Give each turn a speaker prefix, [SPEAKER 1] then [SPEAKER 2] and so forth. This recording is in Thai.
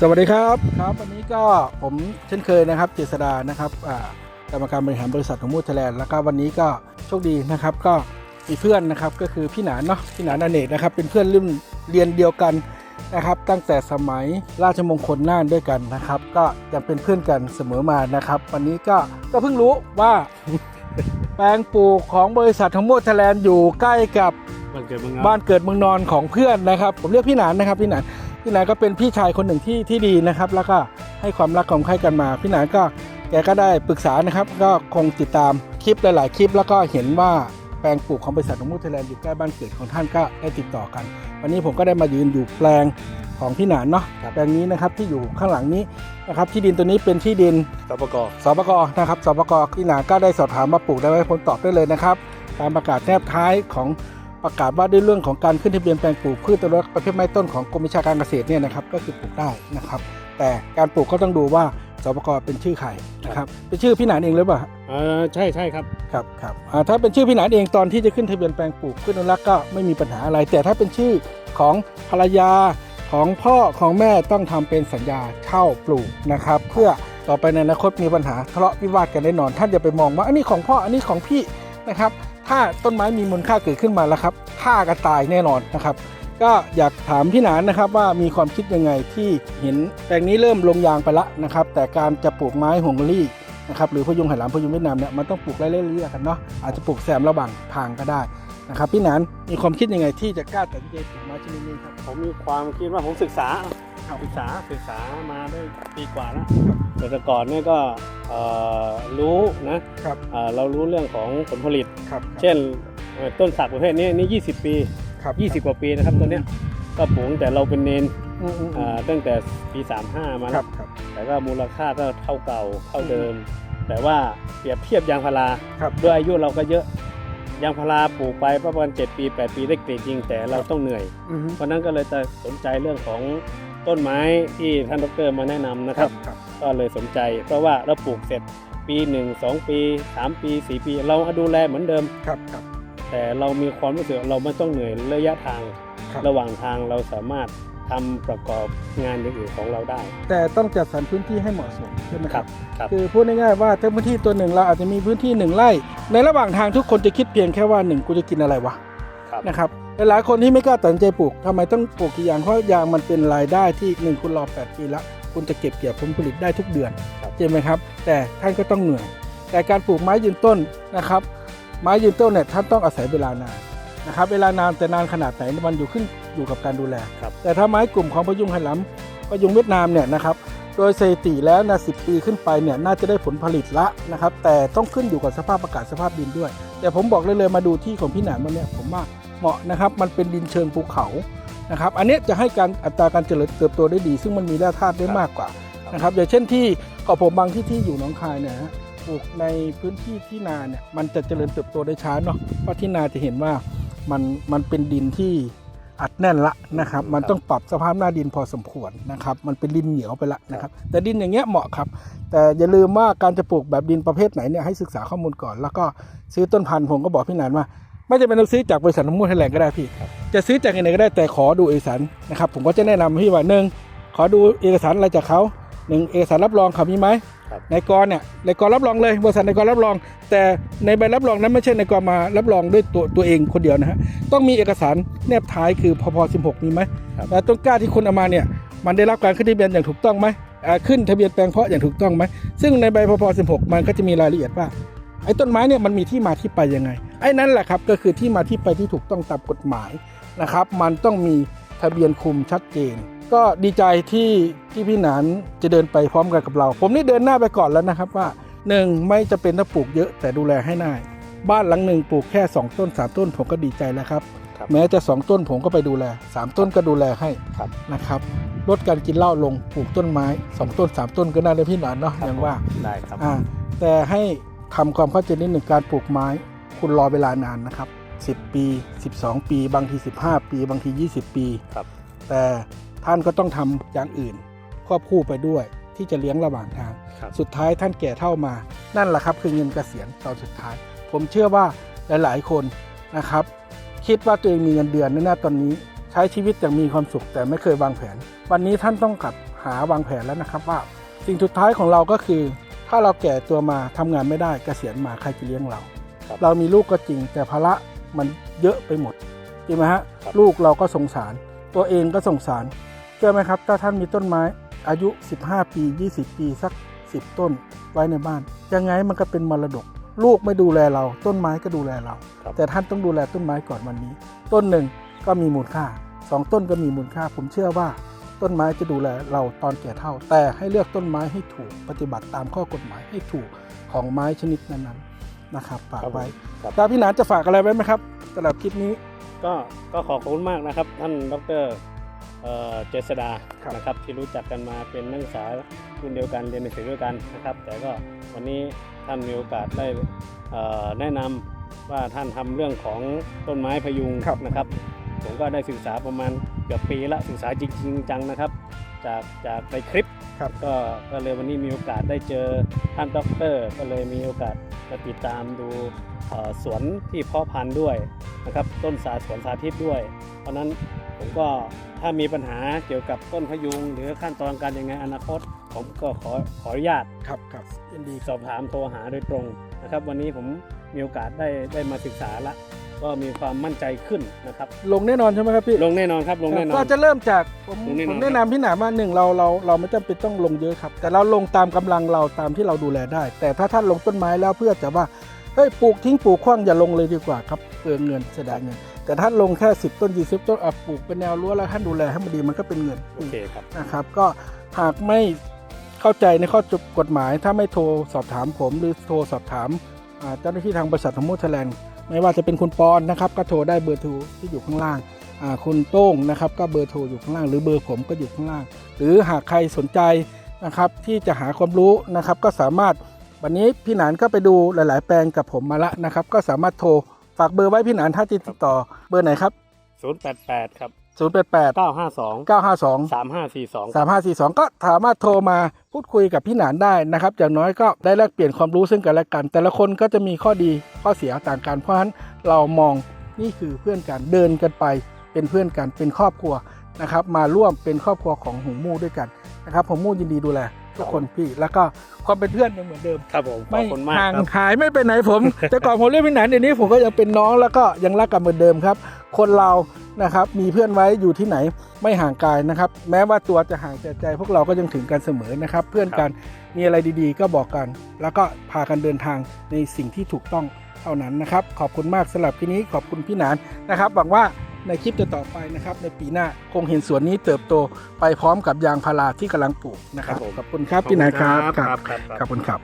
[SPEAKER 1] สวัสดีครับครับ วันนี้ก็ผมเช่นเคยนะครับเจษดานะครับอ่ากรรมการบริหารบริษัทของมูทแลนด์แล้วก็วันนี้ก็โชคดีนะครับ ก็มีเพื่อนนะครับก็คือพี่หนานเนาะพี่หนานอเนกนะครับ เป็นเพื่อนรุ่นเรียนเดียวกันนะครับ ตั้งแต่สมัยราชมงคลน่านด้วยกันนะครับ ก็ยังเป็นเพื่อนกันเสมอมานะครับ วันนี้ก็ก็เพิ่งรู้ว่า แปลงปลูกของบริษัทของมูทแลนด์อยู่ใกล้กับ
[SPEAKER 2] บ้านเกิดเมือง
[SPEAKER 1] บ้านเกิดเมืองนอนของเพื่อนนะครับ ผมเรียกพี่หนานนะครับพี่หนาน พี่หนานก็เป็นพี่ชายคนหนึ่งที่ที่ดีนะครับ แล้วก็ให้ความรักของใครกันมา พี่หนานก็แกก็ได้ปรึกษานะครับ ก็คงติดตามคลิปหลาย ๆ คลิป แล้วก็เห็นว่าแปลงปลูกของบริษัทของมูเทแลนด์อยู่ใกล้บ้านเกิดของท่านก็ได้ติดต่อกัน วันนี้ผมก็ได้มายืนอยู่แปลงของพี่หนานเนาะแปลงนี้นะครับที่อยู่ข้างหลังนี้นะครับที่ดินตัวนี้เป็นที่ดิน
[SPEAKER 2] สปก
[SPEAKER 1] สปกนะครับสปกที่หนาก็ได้สอบถามมาปลูกได้ไหมผมตอบได้เลยนะครับ ตามประกาศแนบท้ายของ ประกาศว่าด้วยเรื่องของการขึ้นทะเบียนแปลงปลูกพืชตัวรกประเภทไม้ต้นของกรมวิชาการเกษตรเนี่ยนะครับก็คือปลูกได้นะครับ แต่การปลูกก็ต้องดูว่าสปกเป็นชื่อใครนะครับเป็นชื่อพี่หนานเองหรือเปล่า
[SPEAKER 2] เออใช่ใช่ครับ
[SPEAKER 1] ครับครับอ่าถ้าเป็นชื่อพี่หนานเองตอนที่จะขึ้นทะเบียนแปลงปลูกพืชอนุรักษ์ก็ไม่มีปัญหาอะไร แต่ถ้าเป็นชื่อของภรรยาของพ่อของแม่ต้องทำเป็นสัญญาเช่าปลูกนะครับ เพื่อต่อไปในอนาคตมีปัญหาทะเลาะวิวาทกันแน่นอน ท่านอย่าไปมองว่าอันนี้ของพ่ออันนี้ของพี่นะครับ ถ้าต้นไม้มีมูลค่าเกิดขึ้นมาแล้วครับฆ่ากันตายแน่นอนนะครับ ก็อยากถามพี่หนานนะครับว่ามีความคิดยังไงที่เห็นแปลงนี้เริ่มลงยางไปละนะครับ แต่การจะปลูกไม้หงลี่นะครับหรือพยุงไหหลามพยุงเวียดนามเนี่ยมันต้องปลูกไล่เลี่ยๆกันเนาะอาจจะปลูกแซมระหว่างทางก็ได้นะครับพี่หนานมีความคิดยังไงที่จะกล้าตัดสินใจปลูกไม้ชนิดนี้ครับ
[SPEAKER 2] ผมมีความคิดว่าผมศึกษา ศึกษาศึกษามาได้ปีกว่าแล้วแต่แต่ก่อนเนี่ยก็เอ่อรู้นะครับเอ่อเรารู้เรื่องของผลผลิต
[SPEAKER 1] ครับ
[SPEAKER 2] เช่นเอ่อต้นสักประเภทนี้นี่20 ปี
[SPEAKER 1] ครับ
[SPEAKER 2] 20 กว่าปีนะครับตัวเนี้ยก็ปลูกตั้งแต่เราเป็นเนน
[SPEAKER 1] อืมอืมอื
[SPEAKER 2] อ่ามตั้งแต่ปี 35 มา
[SPEAKER 1] ค
[SPEAKER 2] แล้
[SPEAKER 1] รั
[SPEAKER 2] ว
[SPEAKER 1] บครับ
[SPEAKER 2] แต่ก็มูลค่าก็เท่าเก่าเท่าเดิม แต่ว่าเปรียบเทียบยางพารา
[SPEAKER 1] ครับ
[SPEAKER 2] ด้วยอายุเราก็เยอะยางพาราปลูกไปประมาณ 7 ปี 8 ปีได้เกรดจริง แต่เราต้องเหนื่อย
[SPEAKER 1] อืม
[SPEAKER 2] เพราะนั้นก็เลยจะสนใจเรื่องของ ต้นไม้ที่ท่านดรมาแนะนำนะ
[SPEAKER 1] ค
[SPEAKER 2] ค
[SPEAKER 1] รั
[SPEAKER 2] รั
[SPEAKER 1] บบครับ
[SPEAKER 2] ก็เลยสนใจ เพราะว่าเราปลูกเสร็จปี 1 2 ปี 3 ปี 4 ปี เราดูแลเหมือนเดิม
[SPEAKER 1] ครับครับ
[SPEAKER 2] แต่เรามีความรู้สึกเราไม่ต้องเหนื่อยระยะทาง
[SPEAKER 1] ครับ
[SPEAKER 2] ระหว่างทางเราสามารถทำประกอบงานอย่างอื่นของเราได้
[SPEAKER 1] แต่ต้องจัดสรรพื้นที่ให้เหมาะสมใช่ไหมครับ
[SPEAKER 2] ครับ
[SPEAKER 1] คือพูดง่ายๆว่าถ้าพื้นที่ตัวหนึ่งเราอาจจะมีพื้นที่หนึ่งไร่ ในระหว่างทางทุกคนจะคิดเพียงแค่ว่าหนึ่งกูจะกินอะไรวะ
[SPEAKER 2] ครับ
[SPEAKER 1] นะครับ หลายๆคนที่ไม่กล้าตัดสินใจปลูกทำไมต้องปลูกกี่อย่างเพราะยางมันเป็นรายได้ที่หนึ่งคุณรอ 8 ปีละ คุณจะเก็บเกี่ยวผลผลิตได้ทุกเดือน
[SPEAKER 2] ครับ
[SPEAKER 1] ใช่ไหมครับ แต่ท่านก็ต้องเหนื่อย แต่การปลูกไม้ยืนต้นนะครับ ไม้ยืนต้นเนี่ยท่านต้องอาศัยเวลานานนะครับเวลานานแต่นานขนาดไหนมันอยู่ขึ้นอยู่กับการดูแล
[SPEAKER 2] ครับ
[SPEAKER 1] แต่ถ้าไม้กลุ่มของพยุงไหหลำพยุงเวียดนามเนี่ยนะครับโดยสถิติแล้วนะสิปีขึ้นไปเนี่ยน่าจะได้ผลผลิตละนะครับแต่ต้องขึ้นอยู่กับสภาพอากาศสภาพดินด้วย แต่ผมบอกเลยเลยมาดูที่ของพี่หนานวันเนี้ยผมว่า เหมาะนะครับ มันเป็นดินเชิงภูเขานะครับ อันเนี้ยจะให้การอัตราการเจริญเติบโตได้ดี ซึ่งมันมีแร่ธาตุได้มากกว่านะครับ อย่างเช่นที่เกาะผมบางที่ที่อยู่หนองคายเนี่ยฮะปลูกในพื้นที่ที่นาเนี่ยมันจะเจริญเติบโตได้ช้าเนาะเพราะที่นาจะเห็นว่ามันมันเป็นดินที่อัดแน่นละนะครับ มันต้องปรับสภาพหน้าดินพอสมควรนะครับ มันเป็นดินเหนียวไปละนะครับ แต่ดินอย่างเงี้ยเหมาะครับ แต่อย่าลืมว่าการจะปลูกแบบดินประเภทไหนเนี่ยให้ศึกษาข้อมูลก่อน แล้วก็ซื้อต้นพันธุ์ผมก็บอกพี่หนานว่า ไม่จำเป็นต้องซื้อจากบริษัทน้ำมูลไทยแลนด์ก็ได้พี่ จะซื้อจากไหนก็ได้แต่ขอดูเอกสารนะครับผมก็จะแนะนำพี่ว่าหนึ่งขอดูเอกสารอะไรจากเขาหนึ่งเอกสารรับรองเขามีไหม
[SPEAKER 2] ครับ
[SPEAKER 1] ในกรเนี่ยในกรรับรองเลยบริษัทในกรรับรอง แต่ในใบรับรองนั้นไม่ใช่ในกรมารับรองด้วยตัวตัวเองคนเดียวนะฮะต้องมีเอกสารแนบท้ายคือพพ16มีไหม
[SPEAKER 2] ครับ
[SPEAKER 1] แล้วต้นกล้าที่คุณเอามาเนี่ยมันได้รับการขึ้นทะเบียนอย่างถูกต้องไหมอ่าขึ้นทะเบียนแปลงเพาะอย่างถูกต้องไหมซึ่งในใบพพ16 มันก็จะมีรายละเอียดว่าไอ้ต้นไม้เนี่ยมันมีที่มาที่ไปยังไง ไอ้นั่นแหละครับก็คือที่มาที่ไปที่ถูกต้องตามกฎหมายนะครับ มันต้องมีทะเบียนคุมชัดเจน ก็ดีใจที่ที่พี่หนานจะเดินไปพร้อมกันกับเรา ผมนี่เดินหน้าไปก่อนแล้วนะครับว่าหนึ่งไม่จะเป็นต้องปลูกเยอะแต่ดูแลให้น่ายบ้านหลังหนึ่งปลูกแค่ 2 ต้น 3 ต้นผมก็ดีใจแล้วครับ
[SPEAKER 2] ครับ
[SPEAKER 1] แม้จะ 2 ต้นผมก็ไปดูแล 3 ต้นก็ดูแลให้
[SPEAKER 2] ครับ
[SPEAKER 1] นะครับลดการกินเหล้าลงปลูกต้นไม้ 2 ต้น 3 ต้นก็น่าได้พี่หนานเนาะอย่างว่า
[SPEAKER 2] ได้ครับ
[SPEAKER 1] อ่าแต่ให้ทำความเข้าใจนิดหนึ่งการปลูกไม้ คุณรอเวลานานนะครับ 10 ปี 12 ปี บางที 15 ปี บางที 20 ปี
[SPEAKER 2] ครับ
[SPEAKER 1] แต่ท่านก็ต้องทำอย่างอื่น ควบคู่ไปด้วยที่จะเลี้ยงระหว่างทาง
[SPEAKER 2] ครับ
[SPEAKER 1] สุดท้ายท่านแก่เท่ามา นั่นแหละครับคือเงินเกษียณตอนสุดท้าย ผมเชื่อว่าหลาย ๆ คนนะครับ คิดว่าตัวเองมีเงินเดือนแน่ๆตอนนี้ ใช้ชีวิตอย่างมีความสุขแต่ไม่เคยวางแผน วันนี้ท่านต้องกลับหหาวางแผนแล้วนะครับว่า สิ่งสุดท้ายของเราก็คือ ถ้าเราแก่ตัวมาทำงานไม่ได้เกษียณมาใครจะเลี้ยงเรา
[SPEAKER 2] ครับ
[SPEAKER 1] เรามีลูกก็จริง แต่ภาระมันเยอะไปหมดจริงไหมฮะ
[SPEAKER 2] ครับ
[SPEAKER 1] ลูกเราก็สงสาร ตัวเองก็สงสารเชื่อไหมครับ ถ้าท่านมีต้นไม้อายุ 15 ปี 20 ปีสัก 10 ต้นไว้ในบ้าน ยังไงมันก็เป็นมรดก ลูกไม่ดูแลเรา ต้นไม้ก็ดูแลเรา
[SPEAKER 2] ครับ
[SPEAKER 1] แต่ท่านต้องดูแลต้นไม้ก่อนวันนี้ ต้นหนึ่งก็มีมูลค่าสองต้นก็มีมูลค่า ผมเชื่อว่า ต้นไม้จะดูแลเราตอนแก่เฒ่า แต่ให้เลือกต้นไม้ให้ถูกปฏิบัติตามข้อกฎหมายให้ถูกของไม้ชนิดนั้นๆ นะครับฝากไว้
[SPEAKER 2] ครับ
[SPEAKER 1] ถ้าพี่หนานจะฝากอะไรไว้ไหมครับสำหรับคลิปนี้
[SPEAKER 2] ก็ก็ขอบคุณมากนะครับ ท่านดรเอ่อเจษดา
[SPEAKER 1] ครับ
[SPEAKER 2] นะครับที่รู้จักกันมาเป็นนักศึกษารุ่นเดียวกันเรียนหนังสือด้วยกันนะครับ แต่ก็วันนี้ท่านมีโอกาสได้เอ่อแนะนำว่าท่านทำเรื่องของต้นไม้พยุง
[SPEAKER 1] ครับ
[SPEAKER 2] นะครับ ผมก็ได้ศึกษาประมาณเกือบปีละศึกษาจริงๆจังนะครับ จากจากในคลิป
[SPEAKER 1] ครับ
[SPEAKER 2] ก็ก็เลยวันนี้มีโอกาสได้เจอท่านด็อกเตอร์ ก็เลยมีโอกาส มาติดตามดูเอ่อสวนที่เพาะพันธุ์ด้วยนะครับต้นสาสวนสาธิตด้วย เพราะฉะนั้นผมก็ถ้ามีปัญหาเกี่ยวกับต้นพยุง หรือขั้นตอนการยังไงอนาคต ผมก็ขอขออนุญาต
[SPEAKER 1] ครับครับยินดี
[SPEAKER 2] สอบถามโทรหาโดยตรงนะครับ วันนี้ผมมีโอกาสได้ได้มาศึกษาละ ก็มีความมั่นใจขึ้นนะครับ
[SPEAKER 1] ลงแน่นอนใช่ไหมครับพี่
[SPEAKER 2] ลงแน่นอนครับลงแน่นอ
[SPEAKER 1] ก็
[SPEAKER 2] น
[SPEAKER 1] จะเริ่มจากผม
[SPEAKER 2] ลงแน่นอน
[SPEAKER 1] ผมแนะนำพี่หนามว่าหนึ่งเราเราเราไม่จำเป็นต้องลงเยอะครับ แต่เราลงตามกำลังเราตามที่เราดูแลได้ แต่ถ้าท่านลงต้นไม้แล้วเพื่อจะว่าเฮ้ยปลูกทิ้งปลูกขว้างอย่าลงเลยดีกว่าครับเปลืองเงินเสียดายเงินแต่ถ้าลงแค่ 10 ต้น20ต้นอะปลูกเป็นแนวรั้วแล้วท่านดูแลให้มันดีมันก็เป็นเงิน
[SPEAKER 2] โอเคครับ
[SPEAKER 1] นะครับก็หากไม่เข้าใจในข้อกฎหมาย ถ้าไม่โทรสอบถามผมหรือโทรสอบถามอ่าเจ้าหน้าที่ทางบริษัทของมูทแลนด์ ไม่ว่าจะเป็นคุณปอนนะครับก็โทรได้เบอร์โทรที่อยู่ข้างล่างคุณโต้งนะครับก็เบอร์โทรอยู่ข้างล่างหรือเบอร์ผมก็อยู่ข้างล่าง หรือหากใครสนใจนะครับที่จะหาความรู้นะครับก็สามารถวันนี้พี่หนานก็ไปดูหลาย ๆ แปลงกับผมมาละนะครับ ก็สามารถโทรฝากเบอร์ไว้พี่หนานถ้าติดต่อเบอร์ไหนครับ
[SPEAKER 2] 088 ครับ
[SPEAKER 1] 0 8 8
[SPEAKER 2] 952
[SPEAKER 1] 9 5 2
[SPEAKER 2] 3542
[SPEAKER 1] 3 5 4 2ก็สามารถโทรมาพูดคุยกับพี่หนานได้นะครับอย่างน้อยก็ได้แลกเปลี่ยนความรู้ซึ่งกันและกัน แต่ละคนก็จะมีข้อดีข้อเสียต่างกันเพราะฉะนั้นเรามองนี่คือเพื่อนกันเดินกันไป เป็นเพื่อนกันเป็นครอบครัวนะครับ มาร่วมเป็นครอบครัวของหงมู่ด้วยกันนะครับหงมู่ยินดีดูแลทุกคนพี่แล้วก็ความเป็นเพื่อนยังเหมือนเดิม
[SPEAKER 2] ครับผมขอ
[SPEAKER 1] ไม่
[SPEAKER 2] บคุณมาก
[SPEAKER 1] ห่าง
[SPEAKER 2] ครับ
[SPEAKER 1] หายไม่ไปไหนผม แต่ก่อนผมเรียกพี่หนานเดี๋ยวนี้ผมก็ยังเป็นน้องแล้วก็ยังรักกันเหมือนเดิมครับ คนเรา นะครับมีเพื่อนไว้อยู่ที่ไหนไม่ห่างกายนะครับ แม้ว่าตัวจะห่างแต่ใจ พวกเราก็ยังถึงกันเสมอนะครับ เพื่อนกันมีอะไรดีๆ ก็บอกกัน แล้วก็พากันเดินทางในสิ่งที่ถูกต้องเท่านั้นนะครับ ขอบคุณมากสำหรับที่นี้ขอบคุณพี่หนานนะครับหวังว่าในคลิปต่อๆไปนะครับ ในปีหน้าคงเห็นสวนนี้เติบโตไปพร้อมกับยางพาราที่กำลังปลูกนะครับ
[SPEAKER 2] ครับผม
[SPEAKER 1] ขอบคุณครับพี่หนานครับ
[SPEAKER 2] ครับครับ
[SPEAKER 1] ขอบคุณครับ